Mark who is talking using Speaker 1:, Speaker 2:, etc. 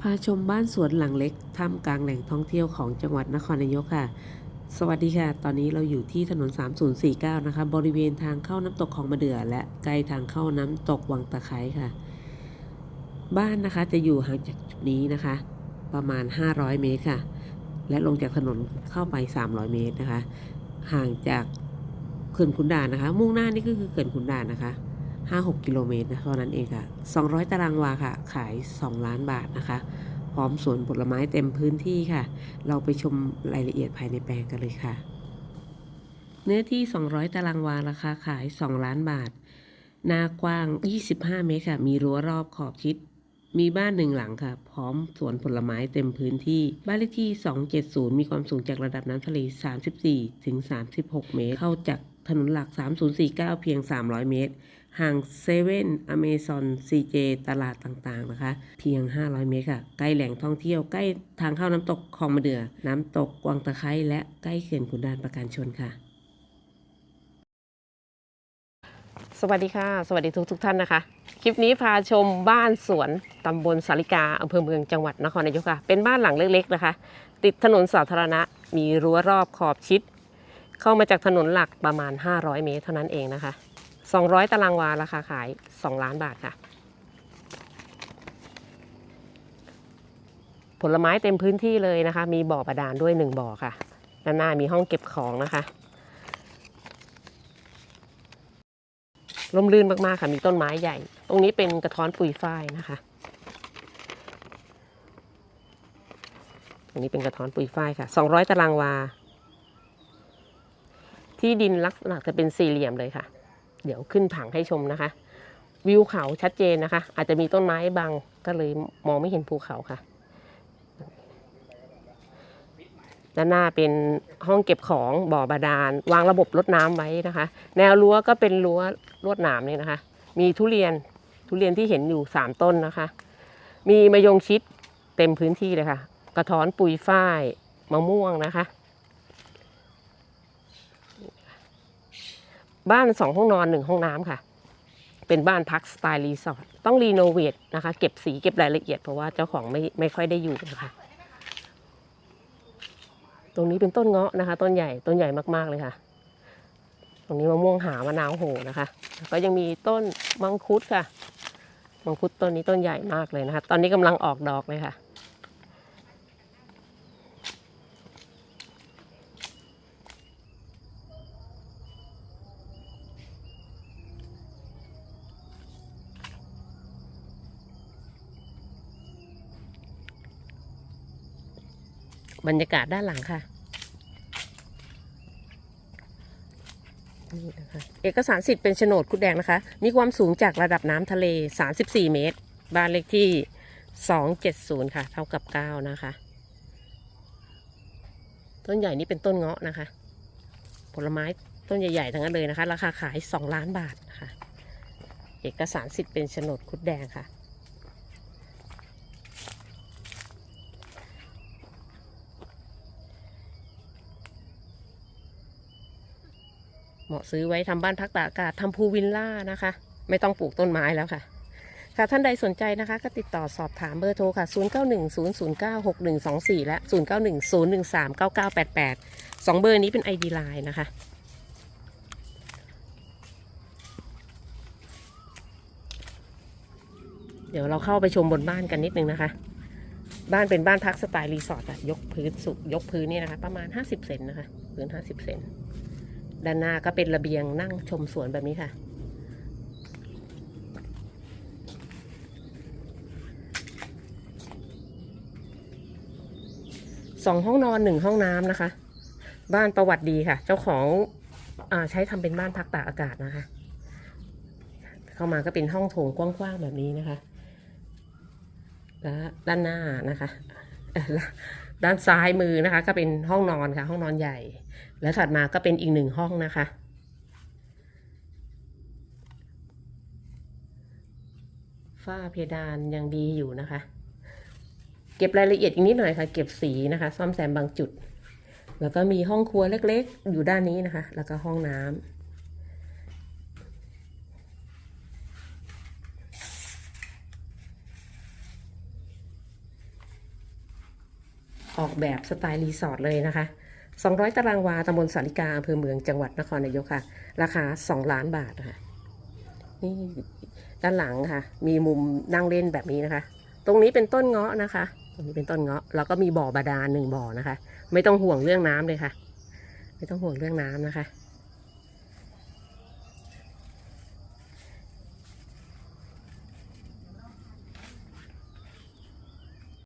Speaker 1: พาชมบ้านสวนหลังเล็กท่ามกลางแหล่งท่องเที่ยวของจังหวัดนครนายกค่ะ สวัสดีค่ะ ตอนนี้เราอยู่ที่ถนน 3049 นะคะ บริเวณทางเข้าน้ำตกของมะเดื่อ และใกล้ทางเข้าน้ำตกวังตะไคร้ค่ะ บ้านนะคะจะอยู่ห่างจากจุดนี้นะคะ ประมาณ 500 เมตรค่ะ และลงจากถนนเข้าไป 300 เมตรนะคะ ห่างจากเขื่อนขุนด่านนะคะ มุ่งหน้านี่ก็คือเขื่อนขุนด่านนะคะ 5-6 กิโลเมตรนะเท่านั้นเองค่ะ 200 ตารางวาค่ะ ขาย 2 ล้านบาทนะคะ พร้อมสวนผลไม้เต็มพื้นที่ค่ะ เราไปชมรายละเอียดภายในแปลงกันเลยค่ะ เนื้อที่ 200 ตารางวาราคาขาย 2 ล้านบาท หน้ากว้าง 25 เมตรค่ะ มีรั้วรอบขอบชิดมีบ้านหนึ่งหลังค่ะ พร้อมสวนผลไม้เต็มพื้นที่ บ้านเลขที่ 270 มีความสูงจากระดับน้ำทะเล 34 ถึง 36 เมตร เข้าจากถนนหลัก 3049 เพียง 300 เมตร ห่างเซเว่นอเมซอนซีเจตลาดต่างๆนะคะ เพียง 500 เมตรค่ะ ใกล้แหล่งท่องเที่ยวใกล้ทางเข้าน้ำตกคลองมะเดื่อน้ำตกกวางตะไคร้และใกล้เขื่อนขุนด่านประการชนค่ะ
Speaker 2: สวัสดีค่ะ สวัสดีทุกทุกๆท่านนะคะ คลิปนี้พาชมบ้านสวนตำบลสาริกาอำเภอเมืองจังหวัดนครนายกค่ะ เป็นบ้านหลังเล็กๆนะคะ ติดถนนสาธารณะมีรั้วรอบขอบชิด เข้ามาจากถนนหลักประมาณ 500 เมตรเท่านั้นเองนะคะ 200 ตารางวาราคาขาย 2 ล้านบาทค่ะ ผลไม้เต็มพื้นที่เลยนะคะ มีบ่อบาดาลด้วย 1 บ่อค่ะ ด้านหน้ามีห้องเก็บของนะคะร่มรื่นมาก ๆ ค่ะ มีต้นไม้ใหญ่ ตรงนี้เป็นกระท้อนปุยฝ้ายนะคะ ตรงนี้เป็นกระท้อนปุยฝ้ายค่ะ 200 ตารางวา ที่ดินลักษณะจะเป็นสี่เหลี่ยมเลยค่ะ เดี๋ยวขึ้นผังให้ชมนะคะ วิวเขาชัดเจนนะคะ อาจจะมีต้นไม้บังก็เลยมองไม่เห็นภูเขาค่ะ ด้านหน้าเป็นห้องเก็บของบ่อบาดาล วางระบบรดน้ำไว้นะคะ แนวรั้วก็เป็นรั้วลวดหนามเนี่ยนะคะ มีทุเรียนทุเรียนที่เห็นอยู่3ต้นนะคะ มีมะยงชิดเต็มพื้นที่เลยค่ะ กระท้อนปุยฝ้ายมะม่วงนะคะ บ้านสองห้องนอนหนึ่งห้องน้ำค่ะ เป็นบ้านพักสไตล์รีสอร์ทต้องรีโนเวทนะคะ เก็บสีเก็บรายละเอียดเพราะว่าเจ้าของไม่ไม่ค่อยได้อยู่นะคะ ตรงนี้เป็นต้นเงาะนะคะ ต้นใหญ่ต้นใหญ่มากๆเลยค่ะ ตรงนี้มะม่วงหามะนาวโหนะคะแล้วก็ยังมีต้นมังคุดค่ะมังคุดต้นนี้ต้นใหญ่มากเลยนะคะ ตอนนี้กำลังออกดอกเลยค่ะ บรรยากาศด้านหลังค่ะนี่นะคะเอกสารสิทธิ์เป็นโฉนดคุดแดงนะคะ มีความสูงจากระดับน้ำทะเล 34 เมตร บ้านเลขที่ 270 ค่ะ เท่ากับ 9 นะคะ ต้นใหญ่นี่เป็นต้นเงาะนะคะ ผลไม้ต้นใหญ่ๆทั้งนั้นเลยนะคะ ราคาขาย 2 ล้านบาทนะคะเอกสารสิทธิ์เป็นโฉนดคุดแดงค่ะ เหมาะซื้อไว้ทำบ้านพักตากอากาศทำพูลวิลล่านะคะ ไม่ต้องปลูกต้นไม้แล้วค่ะ ค่ะท่านใดสนใจนะคะ ก็ติดต่อสอบถามเบอร์โทรค่ะ 0910096124 และ 0910139988สองเบอร์นี้เป็น ID Line นะคะเดี๋ยวเราเข้าไปชมบนบ้านกันนิดนึงนะคะ บ้านเป็นบ้านพักสไตล์รีสอร์ทอะยกพื้นสุกยกพื้นนี่นะคะ ประมาณ 50 เซนนะคะ พื้น 50 เซน ด้านหน้าก็เป็นระเบียงนั่งชมสวนแบบนี้ค่ะ สองห้องนอนหนึ่งห้องน้ำนะคะ บ้านประวัติดีค่ะ เจ้าของอใช้ทำเป็นบ้านพักตากอากาศนะคะ เข้ามาก็เป็นห้องโถงกว้างๆแบบนี้นะคะ และด้านหน้านะคะ ด้านซ้ายมือนะคะ ก็เป็นห้องนอนค่ะ ห้องนอนใหญ่ แล้วถัดมาก็เป็นอีกหนึ่งห้องนะคะ ฝ้าเพดานยังดีอยู่นะคะ เก็บรายละเอียดอีกนิดหน่อยค่ะ เก็บสีนะคะ ซ่อมแซมบางจุด แล้วก็มีห้องครัวเล็กๆ อยู่ด้านนี้นะคะ แล้วก็ห้องน้ำ ออกแบบสไตล์รีสอร์ทเลยนะคะ 200 ตารางวาตำบลสาริกาอำเภอเมืองจังหวัดนครนายกค่ะ ราคา 2 ล้านบาทค่ะนี่ด้านหลังค่ะ มีมุมนั่งเล่นแบบนี้นะคะ ตรงนี้เป็นต้นเงาะนะคะ ตรงนี้เป็นต้นเงาะ แล้วก็มีบ่อบาดาลหนึ่งบ่อนะคะ ไม่ต้องห่วงเรื่องน้ำเลยค่ะ ไม่ต้องห่วงเรื่องน้ำนะคะ